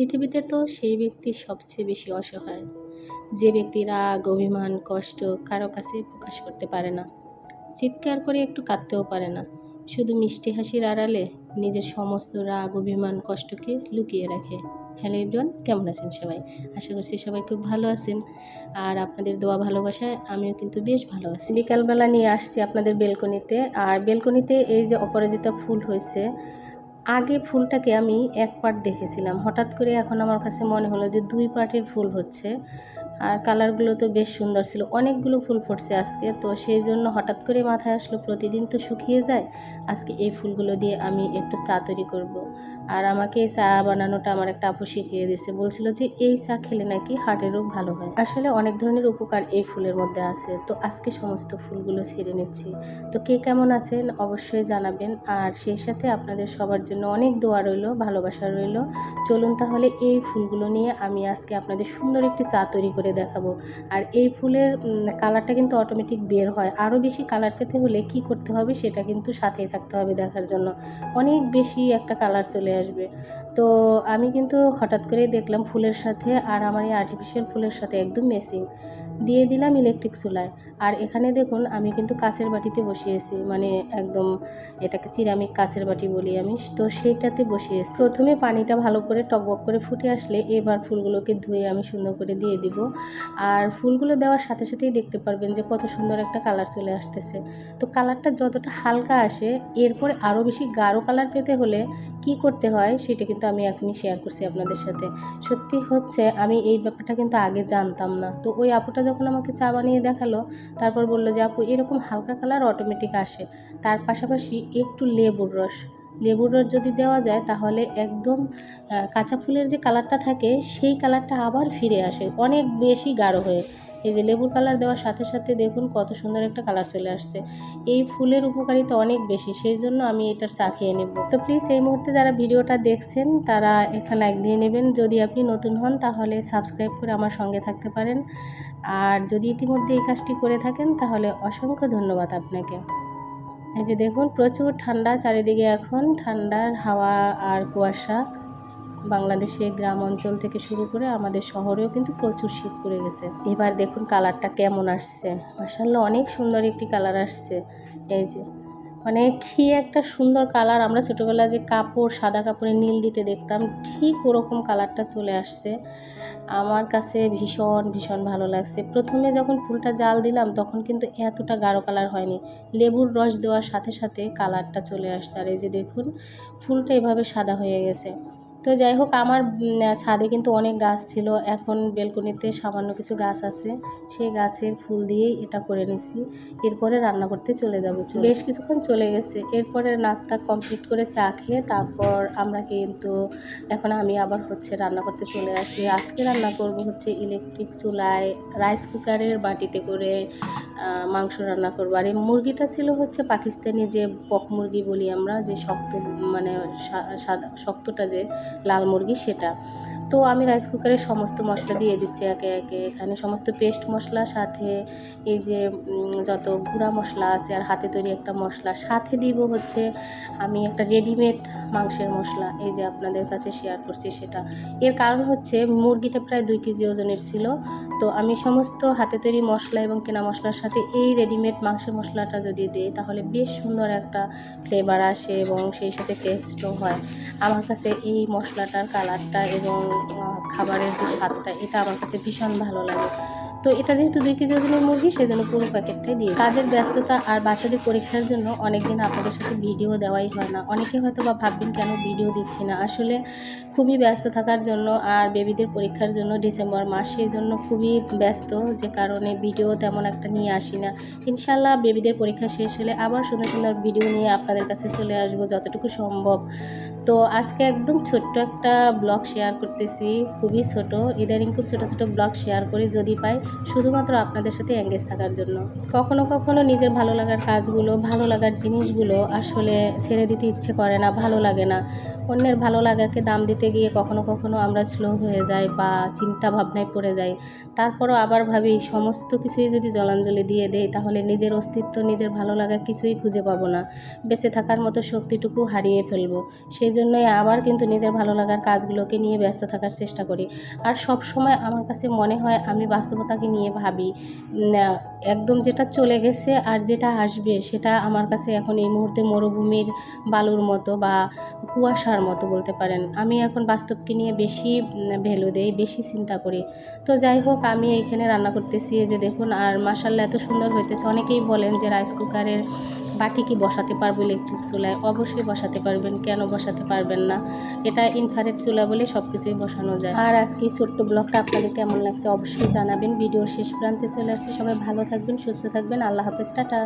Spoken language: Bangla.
পৃথিবীতে তো সেই ব্যক্তি সবচেয়ে বেশি অসহায়। যে ব্যক্তি রাগ, অভিমান, কষ্ট কারও কাছে প্রকাশ করতে পারে না। চিৎকার করে একটু কাঁদতেও পারে না। শুধু মিষ্টি হাসির আড়ালে নিজের সমস্ত রাগ, অভিমান, কষ্টকে লুকিয়ে রাখে। হ্যালো ইব্রন কেমন আছেন সবাই? আশা করছি সবাই খুব ভালো আছেন। আর আপনাদের দোয়া ভালোবাসায় আমিও কিন্তু বেশ ভালো আছি। বিকালবেলা নিয়ে আসছি আপনাদের বেলকনিতে। আর বেলকনিতে এই যে অপরাজিতা ফুল হয়েছে আগে ফুলটাকে আমি এক পার্ট দেখেছিলাম। হঠাৎ করে এখন আমার কাছে মনে হলো যে দুই পার্টের ফুল হচ্ছে। আর কালারগুলো তো বেশ সুন্দর ছিল। অনেকগুলো ফুল ফুটছে আজকে। তো সেই জন্য হঠাৎ করে মাথায় আসলো, প্রতিদিন তো শুকিয়ে যায়। আজকে এই ফুলগুলো দিয়ে আমি একটু চা তৈরি করব। আর আমাকে এই চা বানানোটা আমার একটা আপু শিখিয়ে দিয়েছে। বলছিল যে, এই চা খেলে নাকি হার্টের রোগ ভালো হয়? আসলে অনেক ধরনের উপকার এই ফুলের মধ্যে আছে। তো আজকে সমস্ত ফুলগুলো ছেড়ে নিচ্ছি। তো কে কেমন আছেন অবশ্যই জানাবেন। আর সেই সাথে আপনাদের সবার জন্য অনেক দোয়া রইল, ভালোবাসা রইল। চলুন তাহলে এই ফুলগুলো নিয়ে আমি আজকে আপনাদের সুন্দর একটি চা তৈরি করে দেখাবো। আর এই ফুলের কালারটা কিন্তু অটোমেটিক বের হয়। আরও বেশি কালার পেতে হলে কি করতে হবে সেটা কিন্তু সাথেই থাকতে হবে দেখার জন্য। অনেক বেশি একটা কালার চলে আসবে। তো আমি কিন্তু হঠাৎ করেই দেখলাম ফুলের সাথে আর আমার এই আর্টিফিশিয়াল ফুলের সাথে একদম মেসিং দিয়ে দিলাম ইলেকট্রিক চুলায়। আর এখানে দেখুন, আমি কিন্তু কাঁচের বাটিতে বসিয়েছি মানে একদম এটাকে চিরামিক কাঁচের বাটি বলি আমি। তো সেইটাতে বসিয়েছি। প্রথমে পানিটা ভালো করে টকবক করে ফুটে আসলে এবার ফুলগুলোকে ধুয়ে আমি সুন্দর করে দিয়ে দিব। আর ফুলগুলো দেওয়ার সাথে সাথেই দেখতে পারবেন যে কত সুন্দর একটা কালার চলে আসতেছে। তো কালারটা যতটা হালকা আসে, এরপরে আরও বেশি গাঢ় কালার পেতে হলে কি করতে হয় সেটা কিন্তু আমি এখনই শেয়ার করছি আপনাদের সাথে। সত্যি হচ্ছে, আমি এই ব্যাপারটা কিন্তু আগে জানতাম না। তো ওই আপুটা যখন আমাকে চা বানিয়ে দেখাল, তারপর বলল যে, আপু, এরকম হালকা কালার অটোমেটিক আসে। তার পাশাপাশি একটু লেবুর রস। লেবুর রস যদি দেওয়া যায়, তাহলে একদম কাঁচা ফুলের যে কালারটা থাকে, সেই কালারটা আবার ফিরে আসে। অনেক বেশি গাঢ় হয়ে। এই যে লেবুর কালার দেওয়ার সাথে সাথে দেখুন কত সুন্দর একটা কালার চলে আসছে। এই ফুলের উপকারিতা অনেক বেশি, সেই জন্য আমি এটার চা খেয়ে নেব। তো প্লিজ এই মুহূর্তে যারা ভিডিওটা দেখছেন, তারা একটা লাইক দিয়ে নেবেন। যদি আপনি নতুন হন, তাহলে সাবস্ক্রাইব করে আমার সঙ্গে থাকতে পারেন। আর যদি ইতিমধ্যে এই কাজটি করে থাকেন, তাহলে অসংখ্য ধন্যবাদ আপনাকে। এই যে দেখুন, প্রচুর ঠান্ডা চারিদিকে এখন। ঠান্ডার হাওয়া আর কুয়াশা বাংলাদেশে গ্রাম অঞ্চল থেকে শুরু করে আমাদের শহরেও কিন্তু প্রচুর শীত পড়ে গেছে। এবার দেখুন কালারটা কেমন আসছে। মাসাল্লাহ অনেক সুন্দর একটি কালার আসছে। এই যে মানে কি একটা সুন্দর কালার। আমরা ছোটোবেলায় যে কাপড়, সাদা কাপড়ে নীল দিতে দেখতাম, ঠিক ওরকম কালারটা চলে আসছে। আমার কাছে ভীষণ ভীষণ ভালো লাগছে। প্রথমে যখন ফুলটা জাল দিলাম, তখন কিন্তু এতটা গাঢ় কালার হয়নি। লেবুর রস দেওয়ার সাথে সাথে কালারটা চলে আসছে। আর এই যে দেখুন, ফুলটা এভাবে সাদা হয়ে গেছে। তো যাই হোক আমার ছাদে কিন্তু অনেক গাছ ছিল। এখন বেলকনিতে সামান্য কিছু গাছ আছে। সেই গাছের ফুল দিয়েই এটা করে নিছি। এরপরে রান্না করতে চলে যাব। বেশ কিছুক্ষণ চলে গেছে। এরপরে নাস্তা কমপ্লিট করে চা খেয়ে তারপর আমরা কিন্তু এখন আমি আবার হচ্ছে রান্না করতে চলে আসি আজকে রান্না করব হচ্ছে ইলেকট্রিক চুলায় রাইস কুকারের বাটিতে করে মাংস রান্না করব। আর এই মুরগিটা ছিল হচ্ছে পাকিস্তানি যে কক মুরগি বলি আমরা যে শক্ত মানে শক্তটা যে লাল মুরগি সেটা। তো আমি রাইস কুকারে সমস্ত মশলা দিয়ে দিচ্ছি একে একে। এখানে সমস্ত পেস্ট মশলা, সাথে এই যে যত গুঁড়া মশলা আছে আর হাতে তৈরি একটা মশলা, সাথে দিব হচ্ছে আমি একটা রেডিমেড মাংসের মশলা। এই যে আপনাদের কাছে শেয়ার করছি সেটা। এর কারণ হচ্ছে মুরগিটা প্রায় দুই কেজি ওজনের ছিল। তো আমি সমস্ত হাতে তৈরি মশলা এবং কেনা মশলার সাথে এই রেডিমেড মাংসের মশলাটা যদি দিই, তাহলে বেশ সুন্দর একটা ফ্লেভার আসে এবং সেই সাথে টেস্টও হয়। আমার কাছে এই মশলাটার কালারটা এবং খাবারের যে স্বাদটা এটা আমার কাছে ভীষণ ভালো লাগে। তো এটা যেহেতু দুই কেজি ওজনের মুরগি সেই জন্য পুরো প্যাকেটটাই দিয়ে কাজের ব্যস্ততা আর বাচ্চাদের পরীক্ষার জন্য অনেকদিন আপনাদের সাথে ভিডিও দেওয়াই হয় না। অনেকে হয়তো বা ভাববেন, কেন ভিডিও দিচ্ছি না? আসলে খুবই ব্যস্ত থাকার জন্য আর বেবিদের পরীক্ষার জন্য ডিসেম্বর মাস, সেই জন্য খুবই ব্যস্ত। যে কারণে ভিডিও তেমন একটা নিয়ে আসি না। ইনশাল্লাহ বেবিদের পরীক্ষা শেষ হলে আবার সুন্দর সুন্দর ভিডিও নিয়ে আপনাদের কাছে চলে আসব যতটুকু সম্ভব। তো আজকে একদম ছোট্ট একটা ব্লগ শেয়ার করতেছি। খুবই ছোট। ইদানিং খুব ছোটো ছোটো ব্লগ শেয়ার করি, যদি পাই। শুধুমাত্র আপনাদের সাথে অ্যাঙ্গেজ থাকার জন্য। কখনো কখনো নিজের ভালো লাগার কাজগুলো, ভালো লাগার জিনিসগুলো আসলে ছেড়ে দিতে ইচ্ছে করে না, ভালো লাগে না। অন্যের ভালো লাগাকে দাম দিতে গিয়ে কখনো কখনো আমরা স্লো হয়ে যাই বা চিন্তা ভাবনায় পড়ে যাই। তারপরও আবার ভাবি, সমস্ত কিছুই যদি জলাঞ্জলি দিয়ে দেই, তাহলে নিজের অস্তিত্ব, নিজের ভালো লাগা কিছুই খুঁজে পাবো না। বেঁচে থাকার মতো শক্তিটুকু হারিয়ে ফেলব। সেই জন্যই আবার কিন্তু নিজের ভালো লাগার কাজগুলোকে নিয়ে ব্যস্ত থাকার চেষ্টা করি। আর সব সময় আমার কাছে মনে হয়, আমি বাস্তবতাকে নিয়ে ভাবি একদম যেটা চলে গেছে আর যেটা আসবে, সেটা আমার কাছে এখন এই মুহূর্তে মরুভূমির বালুর মতো বা কুয়াশার মতো বলতে পারেন। আমি এখন বাস্তবকে নিয়ে বেশি ভ্যালু দেই, বেশি চিন্তা করি। তো যাই হোক, আমি এখানে রান্না করতেছি যে দেখুন, আর মাসাল্লাহ এত সুন্দর হইতেছে। অনেকেই বলেন যে রাইস কুকারের বাটি কি বসাতে পারব ইলেকট্রিক চুলায়? অবশ্যই বসাতে পারবেন। কেন বসাতে পারবেন না? এটা ইনফারেট চুলা বলে সব কিছুই বসানো যায়। আর আজকে এই ছোট্ট ব্লগটা আপনাদের কেমন লাগছে অবশ্যই জানাবেন। ভিডিওর শেষ প্রান্তে চলে আসছে। সবাই ভালো থাকবেন, সুস্থ থাকবেন। আল্লাহ হাফেজ, টাটা।